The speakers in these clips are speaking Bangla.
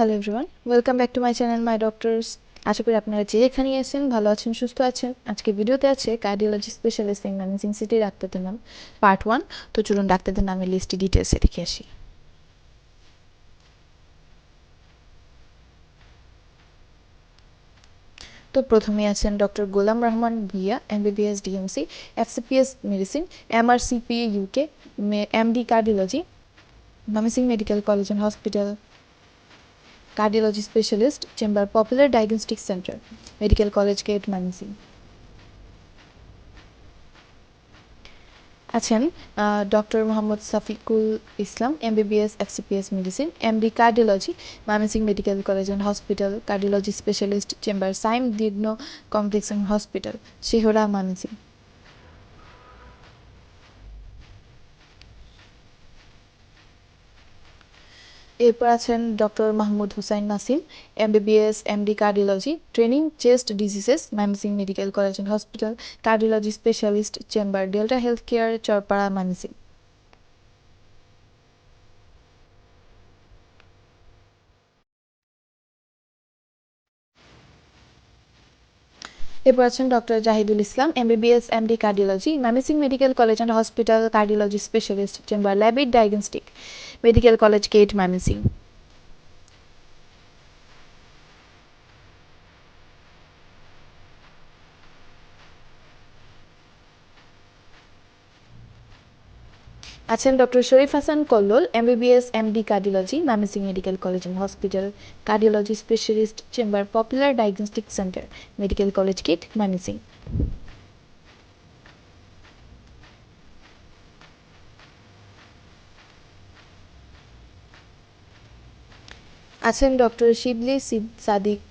Hello everyone welcome back to my channel my doctors আশা করি আপনারা যে এখানেই আছেন, ভালো আছেন, সুস্থ আছেন। আজকে ভিডিওতে আছে cardiology specialist in Mymensingh city ডাক্তারদের নাম পার্ট ওয়ান তো চলুন ডাক্তারদের নামের লিস্টটি ডিটেলসে দেখে আসি। তো প্রথমে আছেন doctor Golam Rahman Villa MBBS DMC FCPS medicine MRCP UK MD cardiology Mymensingh medical college and hospital cardiology specialist, Chamber Popular Diagnostic Center, Medical College Gate, Mansi. আছেন doctor Mohammad Shafiqul Islam MBBS FCPS medicine MD cardiology Mymensingh medical college and hospital cardiology specialist chamber Saim দিগ্নো কমপ্লেক্স অ্যান্ড হসপিটাল শেহরা মানসিং এরপর আছেন doctor Mahmud Hussain Nasim, MBBS, MD cardiology, training chest diseases Mymensingh medical college and hospital, cardiology specialist, chamber, delta health care, Charpara, Mymensingh. এরপর আছেন doctor Jahidul Islam, MBBS, MD cardiology, Mymensingh medical college and hospital cardiology specialist chamber Labaid diagnostic, medical college gate Mymensingh. আছেন doctor Sharif Hasan Kallol MBBS MD cardiology Mymensingh medical college and hospital cardiology specialist chamber popular diagnostic centre medical college gate Mymensingh আছেন doctor Shibli Sadik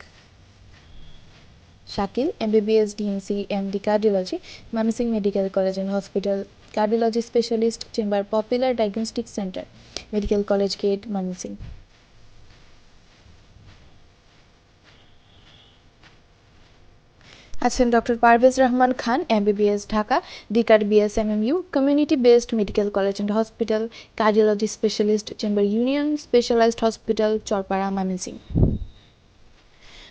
Shakil MBBS DMC MD cardiology Mymensingh medical college and hospital cardiology specialist chamber popular diagnostic centre medical college gate Mymensingh আছেন doctor Parvez Rahman Khan MBBS Dhaka ডিকার BSMMU community based medical college and hospital cardiology specialist chamber union specialised hospital Charpara Mymensingh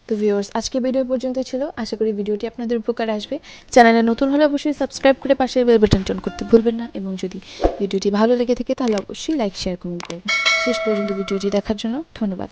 তো ভিউয়ার্স আজকে ভিডিও পর্যন্ত ছিল। আশা করি ভিডিওটি আপনাদের উপকার আসবে। চ্যানেলে নতুন হলে অবশ্যই সাবস্ক্রাইব করে পাশে বেল বাটন টন করতে ভুলবেন না এবং যদি ভিডিওটি ভালো লেগে থাকে তাহলে অবশ্যই লাইক শেয়ার কমেন্ট করবেন শেষ পর্যন্ত ভিডিওটি দেখার জন্য ধন্যবাদ।